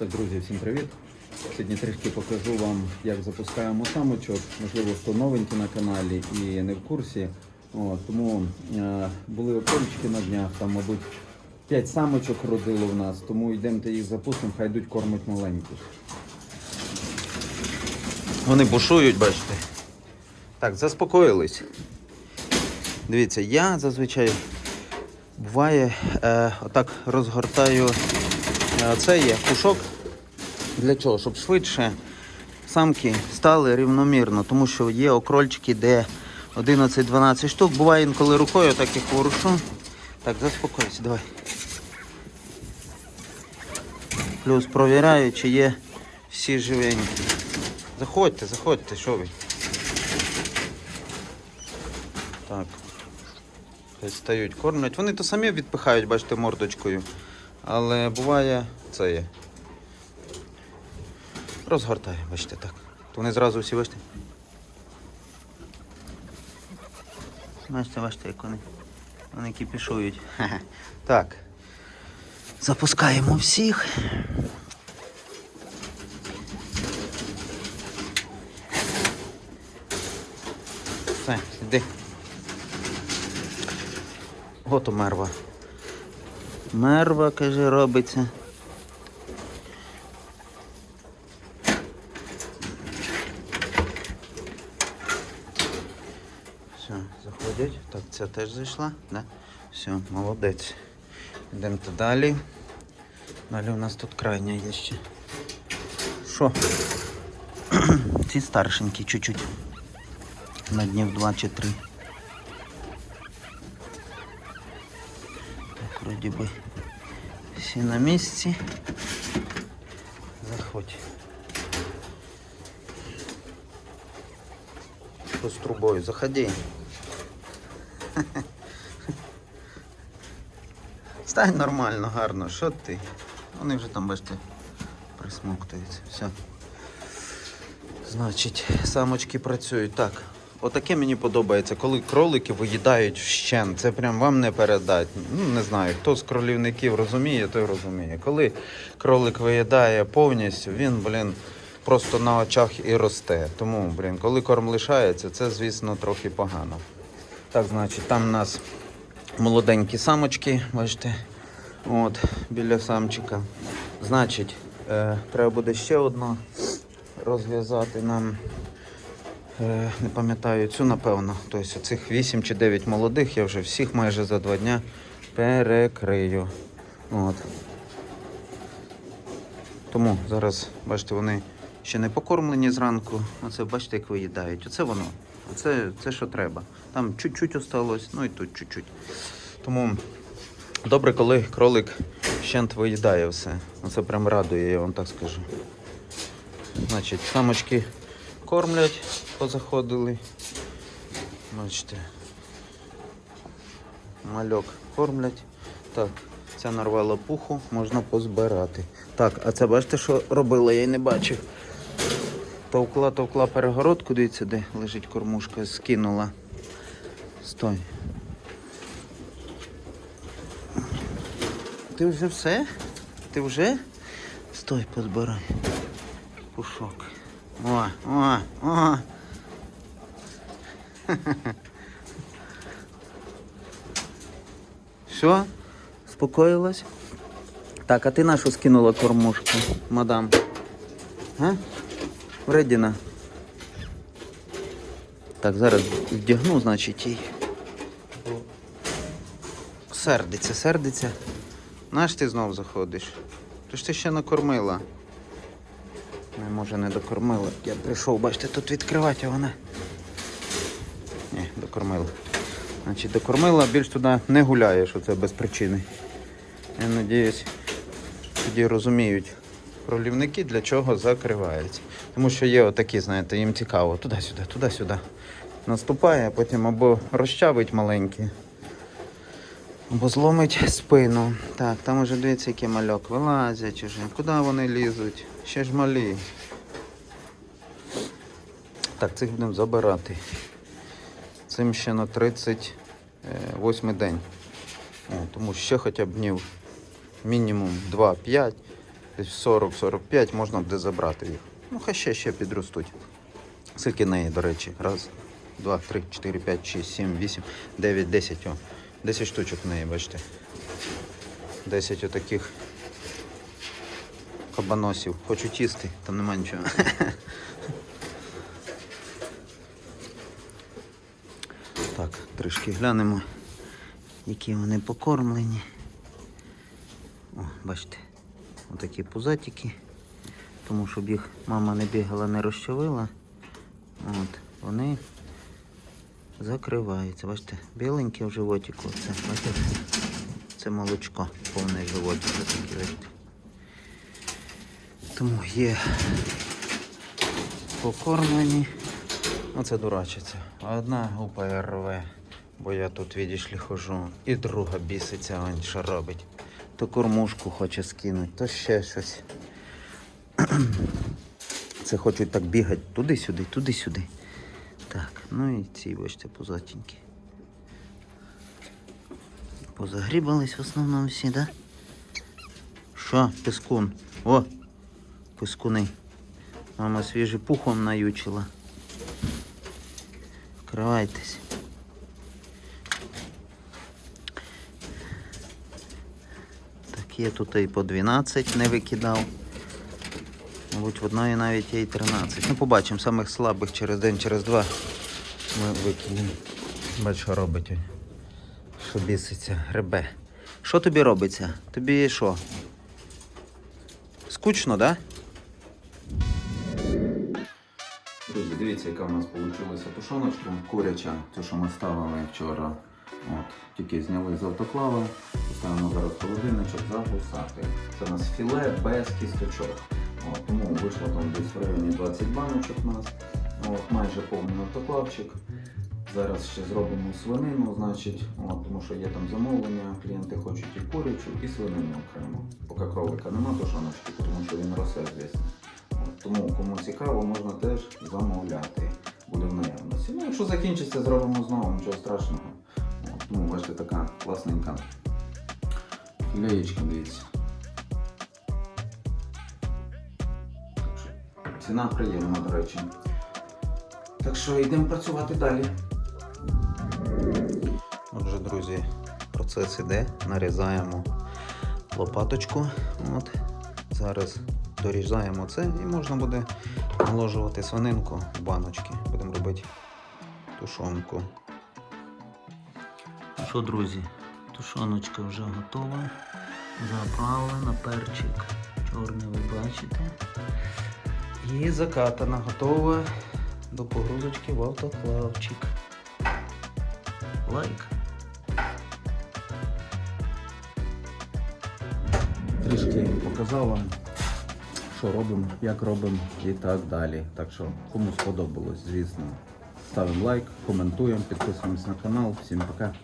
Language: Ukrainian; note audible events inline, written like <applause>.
Так, друзі, всім привіт! Сьогодні трішки покажу вам, як запускаємо самочок. Можливо, хто новенький на каналі і не в курсі. От, тому е, були окольчики на днях, там, мабуть, 5 самочок родило в нас, тому йдемо їх запустимо, хай йдуть кормить маленьких. Вони бушують, бачите. Так, заспокоїлись. Дивіться, я зазвичай буває, е, отак розгортаю е, це є пушок. Для чого? Щоб швидше самки стали рівномірно, тому що є окрольчики, де 11-12 штук. Буває інколи рукою так їх ворушу. Так, заспокойся, давай. Плюс провіряю, чи є всі живенькі. Заходьте, заходьте, що ви? Так. Стають, кормлять. Вони то самі відпихають, бачите, мордочкою. Але буває це є. Розгортаю, бачите, так. То вони зразу всі бачите. Бачите, бачите, як вони. Вони кипішують. Хе-хе. <laughs> Так. Запускаємо всіх. Все, іди. Ото мерва. Мерва, каже, робиться. Все, заходять. Так, ця теж зайшла, да? Все, молодець. Йдемо далі. Далі у нас тут крайня є ще. Що? <clears throat> Ці старшенькі чуть-чуть. На днів два чи три. Так, вроді би всі на місці. Заходь. Що з трубою? Заходи. Стань нормально, гарно. Що ти? Вони вже там, бачите, присмоктуються. Все. Значить, самочки працюють. Так. Отаке мені подобається, коли кролики виїдають вщен. Це прям вам не передать. Ну, не знаю, хто з кролівників розуміє, той розуміє. Коли кролик виїдає повністю, він, блін, просто на очах і росте. Тому, блін, коли корм лишається, це, звісно, трохи погано. Так, значить, там у нас молоденькі самочки, бачите, от, біля самчика. Значить, е, треба буде ще одну розв'язати нам. Е, не пам'ятаю цю, напевно. Тобто цих 8 чи 9 молодих я вже всіх майже за два дня перекрию. От. Тому зараз, бачите, вони ще не покормлені зранку. Оце бачите, як виїдають. Оце воно. Оце це що треба. Там чуть-чуть осталось, ну і тут чуть-чуть. Тому добре, коли кролик щент виїдає все. Оце прям радує, я вам так скажу. Значить, самочки кормлять, позаходили. Бачите. Мальок кормлять. Так, ця нарвала пуху, можна позбирати. Так, а це бачите, що робила, я й не бачив. Товкла, товкла перегородку, дивіться, де лежить кормушка, скинула. Стой. Ти вже все? Ти вже? Стой, позбирай. Пушок. О, о, о. <laughs> Все? Спокоїлась? Так, а ти нашу скинула кормушку, мадам? А? Вредіна. Так, зараз вдягну, значить, їй. Сердиться, сердиться. Наш ти знов заходиш. То ж ти ще накормила. Не, може не докормила. Я прийшов, бачите, тут відкривати, вона. Ні, докормила. Значить, докормила, більш туди не гуляє, що це без причини. Я надіюсь, тоді розуміють пролівники, для чого закриваються. Тому що є отакі, знаєте, їм цікаво, туди-сюди, туди-сюди. Наступає, а потім або розчавить маленькі, або зломить спину. Так, там уже дивіться, який мальок. Вилазять уже. Куди вони лізуть? Ще ж малі. Так, цих будемо забирати. Цим ще на 38 день. Тому ще хоча б днів мінімум 2-5 десь 40-45 можна буде забрати їх. Ну, хай ще ще підростуть. Скільки неї, до речі? Раз, два, три, чотири, п'ять, шість, сім, вісім, дев'ять, десять. О. Десять штучок в неї, бачите. Десять отаких кабаносів. Хочу тісти, там нема нічого. <laughs> Так, трішки глянемо, які вони покормлені. О, бачите, отакі пузатики. Тому щоб їх мама не бігала, не розчавила. От, вони закриваються. Бачите, біленьке в животику. Це, бачите, це молочко, повний животик. Тому є покормлені. Оце дурачиться. Одна гупає рве, бо я тут, видиш ли, хожу. І друга біситься, он що робить. То кормушку хоче скинути, то ще щось. <clears throat> Це хочуть так бігати туди-сюди, туди-сюди. Так, ну і ці, бачите, позатінькі. Позагрібались в основному всі, да? Що, пескун? О! Пескуни. Мама свіжий пухом наючила. Вкривайтесь. Є тут і по 12 не викидав. Мабуть, в одної навіть є і 13. Ну, побачимо, самих слабих через день, через два ми викинемо. Бач, що робить. Що біситься, гребе. Що тобі робиться? Тобі що? Скучно, так? Да? Друзі, дивіться, яка в нас вийшла тушоночка куряча, те, що ми ставили вчора. От, тільки зняли з автоклава, поставимо зараз холодильничок загусати. Це у нас філе без кісточок. От, тому вийшло там десь в районі 20 баночок у нас. От, майже повний автоклавчик. Зараз ще зробимо свинину, значить, от, тому що є там замовлення, клієнти хочуть і курячу, і свинину окремо. Поки кролика нема тушоночки, тому що він росте, звісно. Тому кому цікаво, можна теж замовляти. Буде в наявності. Ну, якщо закінчиться, зробимо знову, нічого страшного. От, тому бачите, така класненька філеєчка, дивіться. Ціна приємна, до речі. Так що йдемо працювати далі. Отже, друзі, процес іде. Нарізаємо лопаточку. От. Зараз дорізаємо це і можна буде наложувати свининку в баночки. Будемо робити тушонку. Ну що, друзі, тушоночка вже готова. Заправлена, перчик чорний ви бачите. І закатана, готова до погрузочки в автоклавчик. Лайк. Трішки показав вам, що робимо, як робимо і так далі. Так що, кому сподобалось, звісно, ставимо лайк, коментуємо, підписуємось на канал. Всім пока.